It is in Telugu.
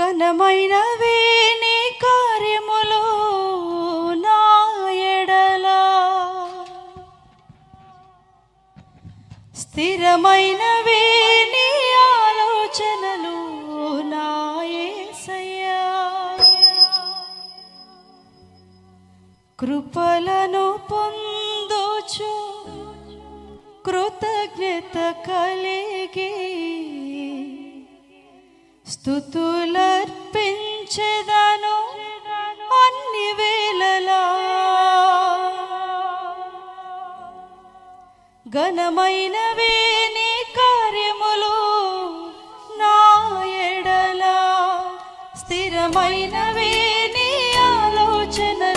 ఘనమైనవే నీ కార్యములు నా ఎడలా. స్థిరమైనవే నీ ఆలోచనలు నా యేసయ్యా కృపలను పొందుచు కృతజ్ఞత కలిగి స్థుతులర్పించెదను అన్ని వేళలా. ఘనమైనవే నీ కార్యములు నా ఎడలా. స్థిరమైనవే నీ ఆలోచన